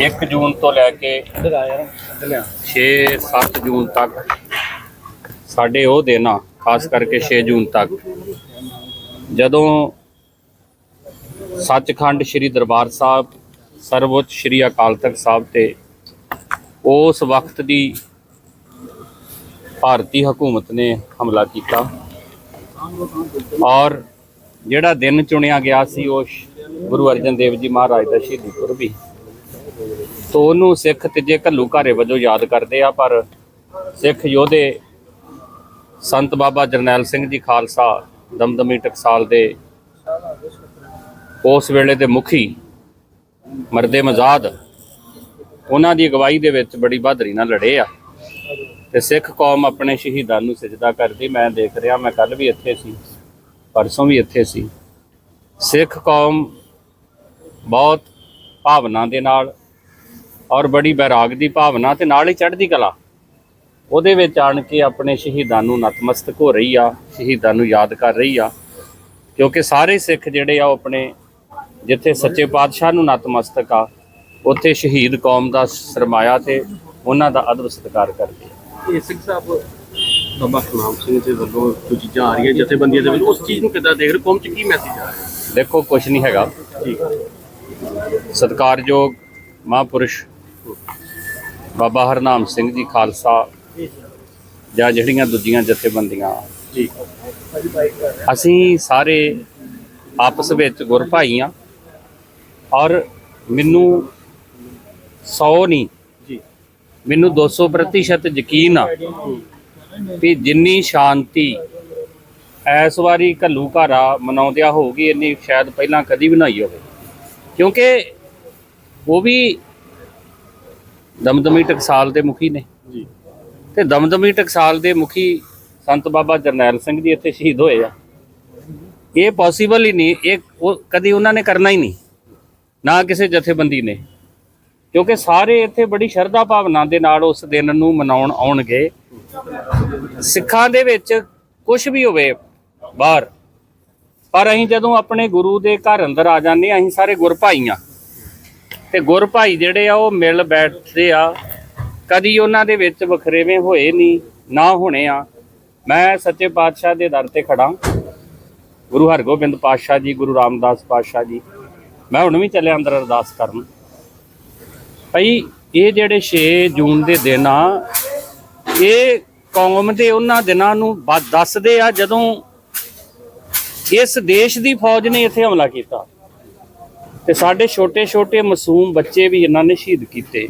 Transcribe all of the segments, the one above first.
1 ਜੂਨ ਤੋਂ ਲੈ ਕੇ 6-7 ਜੂਨ ਤੱਕ ਸਾਡੇ ਉਹ ਦਿਨ ਆ ਖਾਸ ਕਰਕੇ 6 ਜੂਨ ਤੱਕ। ਜਦੋਂ ਸੱਚਖੰਡ ਸ੍ਰੀ ਦਰਬਾਰ ਸਾਹਿਬ ਸਰਵਉੱਚ ਸ੍ਰੀ ਅਕਾਲ ਤਖਤ ਸਾਹਿਬ ਤੇ ਉਸ ਵਕਤ ਦੀ ਭਾਰਤੀ ਹਕੂਮਤ ਨੇ ਹਮਲਾ ਕੀਤਾ ਔਰ ਜਿਹੜਾ ਦਿਨ ਚੁਣਿਆ ਗਿਆ ਸੀ ਉਹ ਗੁਰੂ ਅਰਜਨ ਦੇਵ ਜੀ ਮਹਾਰਾਜ ਦਾ ਸ਼ਹੀਦੀ ਪੁਰਬ ਸੀ। ਤੋਂ ਉਹਨੂੰ ਸਿੱਖ ਤੀਜੇ ਘੱਲੂ ਘਾਰੇ ਵਜੋਂ ਯਾਦ ਕਰਦੇ ਆ, ਪਰ ਸਿੱਖ ਯੋਧੇ ਸੰਤ ਬਾਬਾ ਜਰਨੈਲ ਸਿੰਘ ਜੀ ਖਾਲਸਾ ਦਮਦਮੀ ਟਕਸਾਲ ਦੇ ਉਸ ਵੇਲੇ ਦੇ ਮੁਖੀ ਮਰਦੇ ਮਜ਼ਾਦ, ਉਹਨਾਂ ਦੀ ਅਗਵਾਈ ਦੇ ਵਿੱਚ ਬੜੀ ਬਹਾਦਰੀ ਨਾਲ ਲੜੇ ਆ। ਤੇ ਸਿੱਖ ਕੌਮ ਆਪਣੇ ਸ਼ਹੀਦਾਂ ਨੂੰ ਸਜਦਾ ਕਰਦੀ। ਮੈਂ ਦੇਖ ਰਿਹਾ, ਮੈਂ ਕੱਲ ਵੀ ਇੱਥੇ ਸੀ, ਪਰਸੋਂ ਵੀ ਇੱਥੇ ਸੀ। ਸਿੱਖ ਕੌਮ ਬਹੁਤ ਭਾਵਨਾ ਦੇ ਨਾਲ ਔਰ ਬੜੀ ਬੈਰਾਗ ਦੀ ਭਾਵਨਾ ਤੇ ਨਾਲ ਹੀ ਚੜ੍ਹਦੀ ਕਲਾ। ਉਹਦੇ ਵਿੱਚ ਆਣ ਕੇ ਆਪਣੇ ਸ਼ਹੀਦਾਂ ਨੂੰ ਨਤਮਸਤਕ ਹੋ ਰਹੀ ਆ ਸ਼ਹੀਦਾਂ ਨੂੰ ਯਾਦ ਕਰ ਰਹੀ ਆ ਕਿਉਂਕਿ ਸਾਰੇ ਸਿੱਖ ਜਿਹੜੇ ਆ ਉਹ ਆਪਣੇ ਜਿੱਥੇ ਸੱਚੇ ਪਾਤਸ਼ਾਹ ਨੂੰ ਨਤਮਸਤਕ ਆ ਉੱਥੇ ਸ਼ਹੀਦ ਕੌਮ ਦਾ ਸਰਮਾਇਆ ਤੇ ਉਹਨਾਂ ਦਾ ਅਦਬ ਸਤਿਕਾਰ ਕਰਦੇ ਆ। ਇਹ ਸਿੰਘ ਸਾਹਿਬ ਬਾਬਾ ਖਨਾਮ ਸਿੰਘ ਦੇ ਵੱਲੋਂ ਜੋ ਚੀਜ਼ਾਂ ਆ ਰਹੀਆਂ ਜਥੇਬੰਦੀਆਂ ਦੇ ਵੱਲੋਂ ਉਸ ਚੀਜ਼ ਨੂੰ ਕਿੱਦਾਂ ਦੇਖ ਰਹੇ ਕੌਮ ਚ ਕੀ ਮੈਸੇਜ ਆ ਰਿਹਾ? ਦੇਖੋ ਕੁਝ ਨਹੀਂ ਹੈਗਾ। ਠੀਕ। ਸਤਿਕਾਰਯੋਗ ਮਹਾਂਪੁਰਸ਼ ਬਾਬਾ ਹਰਨਾਮ ਸਿੰਘ ਜੀ ਖਾਲਸਾ, ਜਾਂ ਜਿਹੜੀਆਂ ਦੂਜੀਆਂ ਜਥੇਬੰਦੀਆਂ। ਅਸੀਂ ਸਾਰੇ ਆਪਸ ਵਿੱਚ ਗੁਰ ਭਾਈ ਆ, ਔਰ ਮੈਨੂੰ 100 ਨਹੀਂ ਜੀ ਮੈਨੂੰ 200% ਯਕੀਨ ਆ ਕਿ ਜਿੰਨੀ ਸ਼ਾਂਤੀ ਐਸ ਵਾਰੀ ਘੱਲੂ ਘਾਰਾ ਮਨਾਉਂਦਿਆ ਹੋਊਗੀ, ਇੰਨੀ ਸ਼ਾਇਦ ਪਹਿਲਾਂ ਕਦੀ ਵੀ ਨਹੀਂ ਹੋਵੇ। ਕਿਉਂਕਿ ਉਹ ਵੀ ਦਮਦਮੀ ਟਕਸਾਲ ਦੇ ਮੁਖੀ ਨੇ। ਜੀ। ਤੇ ਦਮਦਮੀ ਟਕਸਾਲ ਦੇ ਮੁਖੀ ਸੰਤ ਬਾਬਾ ਜਰਨੈਲ ਸਿੰਘ ਜੀ ਇੱਥੇ ਸ਼ਹੀਦ ਹੋਏ ਆ। ਇਹ ਪੋਸੀਬਲ ਹੀ ਨਹੀਂ ਇਹ ਕਦੀ ਉਹਨਾਂ ਨੇ ਕਰਨਾ ਹੀ ਨਹੀਂ ਨਾ ਕਿਸੇ ਜਥੇਬੰਦੀ ਨੇ। ਕਿਉਂਕਿ ਸਾਰੇ ਇੱਥੇ ਬੜੀ ਸ਼ਰਧਾ ਭਾਵਨਾ ਦੇ ਨਾਲ ਉਸ ਦਿਨ ਨੂੰ ਮਨਾਉਣ ਆਉਣਗੇ। ਸਿੱਖਾਂ ਦੇ ਵਿੱਚ ਕੁਝ ਵੀ ਹੋਵੇ ਬਾਹਰ ਪਰ ਅਸੀਂ ਜਦੋਂ ਆਪਣੇ ਗੁਰੂ ਦੇ ਘਰ ਅੰਦਰ ਆ ਜਾਂਦੇ ਅਸੀਂ ਸਾਰੇ ਗੁਰ ਭਾਈ ਆ ਤੇ ਗੁਰ ਭਾਈ ਜਿਹੜੇ ਆ ਉਹ ਮਿਲ ਬੈਠਦੇ ਆ। ਕਦੀ ਉਹਨਾਂ ਦੇ ਵਿੱਚ ਵਖਰੇਵੇਂ ਹੋਏ ਨਹੀਂ, ਨਾ ਹੋਣੇ ਆ। ਮੈਂ ਸੱਚੇ ਪਾਤਸ਼ਾਹ ਦੇ ਦਰ ਤੇ ਖੜਾ ਗੁਰੂ ਹਰਗੋਬਿੰਦ ਪਾਤਸ਼ਾਹ ਜੀ, ਗੁਰੂ ਰਾਮਦਾਸ ਪਾਤਸ਼ਾਹ ਜੀ। ਮੈਂ ਹੁਣ ਵੀ ਚੱਲਿਆ ਅੰਦਰ ਅਰਦਾਸ ਕਰਨ। ਭਈ ਇਹ ਜਿਹੜੇ 6 ਜੂਨ ਦੇ ਦਿਨ ਆ, ਇਹ ਕੌਮ ਦੇ ਉਹਨਾਂ ਦਿਨਾਂ ਨੂੰ ਦੱਸਦੇ ਆ ਜਦੋਂ ਇਸ ਦੇਸ਼ ਦੀ ਫੌਜ ਨੇ ਇੱਥੇ ਹਮਲਾ ਕੀਤਾ। ਤੇ ਸਾਡੇ ਛੋਟੇ ਛੋਟੇ ਮਾਸੂਮ ਬੱਚੇ ਵੀ ਇਹਨਾਂ ਨੇ ਸ਼ਹੀਦ ਕੀਤੇ।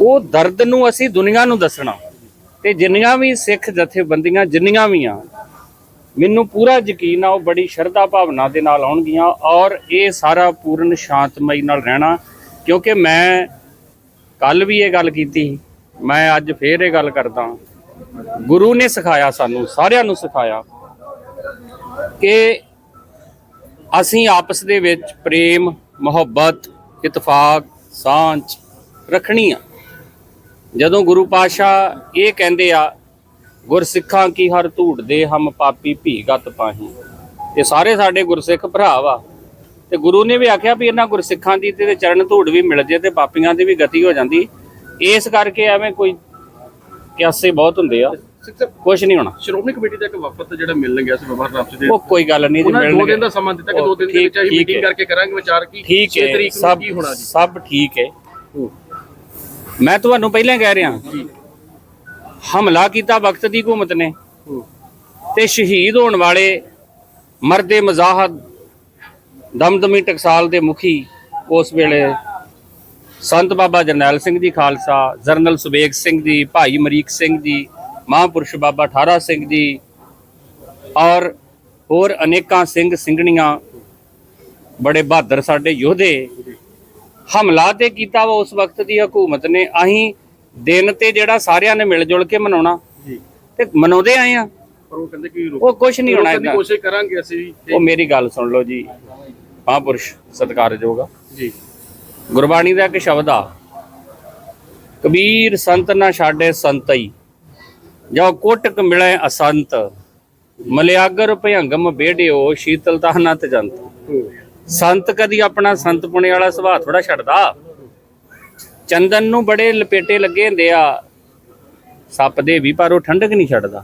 ਉਹ ਦਰਦ ਨੂੰ ਅਸੀਂ ਦੁਨੀਆ ਨੂੰ ਦੱਸਣਾ। ਤੇ ਜਿੰਨੀਆਂ ਵੀ ਸਿੱਖ ਜਥੇਬੰਦੀਆਂ ਜਿੰਨੀਆਂ ਵੀ ਆ, ਮੈਨੂੰ ਪੂਰਾ ਯਕੀਨ ਆ, ਉਹ ਬੜੀ ਸ਼ਰਧਾ ਭਾਵਨਾ ਦੇ ਨਾਲ ਆਉਣਗੀਆਂ ਔਰ ਇਹ ਸਾਰਾ ਪੂਰਨ ਸ਼ਾਂਤਮਈ ਨਾਲ ਰਹਿਣਾ। ਕਿਉਂਕਿ ਮੈਂ ਕੱਲ ਵੀ ਇਹ ਗੱਲ ਕੀਤੀ, ਮੈਂ ਅੱਜ ਫੇਰ ਇਹ ਗੱਲ ਕਰਦਾ। ਗੁਰੂ ਨੇ ਸਿਖਾਇਆ ਸਾਨੂੰ, ਸਾਰਿਆਂ ਨੂੰ ਸਿਖਾਇਆ ਕਿ ਅਸੀਂ ਆਪਸ ਦੇ ਵਿੱਚ ਪ੍ਰੇਮ ਮੁਹੱਬਤ, ਇਤਫਾਕ, ਸਾਂਝ ਰੱਖਣੀ ਆ। ਜਦੋਂ ਗੁਰੂ ਪਾਸ਼ਾ ਇਹ ਕਹਿੰਦੇ ਆ, ਗੁਰਸਿੱਖਾਂ ਕੀ ਹਰ ਧੂੜ ਦੇ ਹਮ ਪਾਪੀ ਭੀਗਤ ਪਾਹੀ। ਇਹ ਸਾਰੇ ਸਾਡੇ ਗੁਰਸਿੱਖ ਭਰਾ ਵਾ। ਤੇ ਗੁਰੂ ਨੇ ਵੀ ਆਖਿਆ ਵੀ ਇਹਨਾਂ ਗੁਰਸਿੱਖਾਂ ਦੀ ਤੇ ਚਰਨ ਧੂੜ ਵੀ ਮਿਲ ਜੇ ਤੇ ਪਾਪੀਆਂ ਦੀ ਵੀ ਗਤੀ ਹੋ ਜਾਂਦੀ। ਇਸ ਕਰਕੇ ਐਵੇਂ ਕੋਈ ਕਿਆਸੇ ਬਹੁਤ ਹੁੰਦੇ ਆ। ਕੁਝ ਨਹੀਂ ਹੋਣਾ। ਸ਼੍ਰੋਮਣੀ ਕਮੇਟੀ ਦਾ ਇੱਕ ਵਫਦ ਜਿਹੜਾ ਮਿਲਣ ਗਿਆ ਸੀ ਬਾਬਾ ਹਰਨਾਮ ਸਿੰਘ ਦੇ। ਉਹ ਕੋਈ ਗੱਲ ਨਹੀਂ ਜੀ ਉਹਨਾਂ ਨੇ ਦੋ ਦਿਨ ਦਾ ਸਮਾਂ ਦਿੱਤਾ ਕਿ ਦੋ ਦਿਨ ਦੇ ਵਿੱਚ ਅਸੀਂ ਮੀਟਿੰਗ। ਕਰਕੇ ਕਰਾਂਗੇ ਵਿਚਾਰ ਕੀ ਠੀਕ 6 ਹੈ ਤਰੀਕ ਨੂੰ ਸਭ ਕੀ ਹੋਣਾ ਜੀ। ਸਭ ਠੀਕ ਹੈ। ਮੈਂ ਤੁਹਾਨੂੰ ਪਹਿਲਾਂ ਕਹਿ ਰਿਹਾ ਜੀ। ਹਮਲਾ ਕੀਤਾ ਵਕਤ ਦੀ ਹਕੂਮਤ ਨੇ। ਤੇ ਸ਼ਹੀਦ ਹੋਣ ਵਾਲੇ ਮਰਦੇ ਮਜ਼ਾਹਦ ਦਮਦਮੀ ਟਕਸਾਲ ਦੇ ਮੁਖੀ ਉਸ ਵੇਲੇ ਸੰਤ ਬਾਬਾ ਜਰਨੈਲ ਸਿੰਘ ਜੀ ਖਾਲਸਾ ਜਰਨਲ ਸੁਬੇਗ ਸਿੰਘ ਜੀ ਭਾਈ ਮਰੀਕ ਸਿੰਘ ਜੀ ਮਹਾਂਪੁਰਸ਼ ਬਾਬਾ ਠਾਰਾ ਸਿੰਘ ਜੀ ਔਰ ਹੋਰ ਅਨੇਕਾਂ ਸਿੰਘ ਸਿੰਘਣੀਆਂ ਬੜੇ ਬਹਾਦਰ ਸਾਡੇ ਯੋਧੇ ਹਮਲਾ ਤੇ ਕੀਤਾ ਵਾ ਉਸ ਵਕਤ ਦੀ ਹਕੂਮਤ ਨੇ। ਅਸੀਂ ਦਿਨ ਤੇ ਜਿਹੜਾ ਸਾਰਿਆਂ ਨੇ ਮਿਲ ਜੁਲ ਕੇ ਮਨਾਉਣਾ ਜੀ। ਤੇ ਮਨਾਉਂਦੇ ਆਏ ਆ। ਪਰ ਉਹ ਕਹਿੰਦੇ ਕਿ ਉਹ ਕੁਝ ਨਹੀਂ ਹੋਣਾ ਰੋਕਣ ਦੀ ਏਦਾਂ। ਕੋਸ਼ਿਸ਼ ਕਰਾਂਗੇ ਅਸੀਂ ਉਹ ਮੇਰੀ ਗੱਲ ਸੁਣ ਲਓ ਜੀ। ਮਹਾਂਪੁਰਸ਼ ਸਤਿਕਾਰਯੋਗ ਜੀ। ਗੁਰਬਾਣੀ ਦਾ ਇੱਕ ਸ਼ਬਦ ਆ। ਕਬੀਰ ਸੰਤ ਨਾ ਛਾੜੇ ਸੰਤਈ। ਜੋ ਕੋਟਕ ਮਿਲੇ ਅਸੰਤ ਮਲਿਆਗਰ ਭਯੰਗਮ ਬੇੜਿਓ ਸ਼ੀਤਲਤਾ ਨਾ ਤਜੰਤ ਹੂੰ। ਸੰਤ ਕਦੀ ਆਪਣਾ ਸੰਤ ਪੁਣੇ ਵਾਲਾ ਸੁਭਾਅ ਥੋੜਾ ਛੱਡਦਾ। ਚੰਦਨ ਨੂੰ ਬੜੇ ਲਪੇਟੇ ਲੱਗੇ ਹੁੰਦੇ ਆ। ਸੱਪ ਦੇ ਵੀ ਪਰ ਉਹ ਠੰਡਕ ਨਹੀਂ ਛੱਡਦਾ।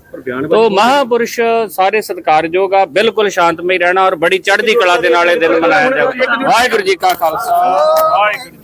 ਤੋ ਮਹਾਪੁਰਸ਼ ਸਾਰੇ ਸਤਿਕਾਰਯੋਗ ਆ ਬਿਲਕੁਲ ਸ਼ਾਂਤਮਈ ਰਹਿਣਾ ਔਰ ਬੜੀ ਚੜ੍ਹਦੀ ਕਲਾ ਦੇ ਨਾਲ ਇਹ ਦਿਨ ਮਨਾਇਆ ਜਾਵੇ ਵਾਹਿਗੁਰੂ ਜੀ ਕਾ ਖਾਲਸਾ। ਵਾਹਿਗੁਰੂ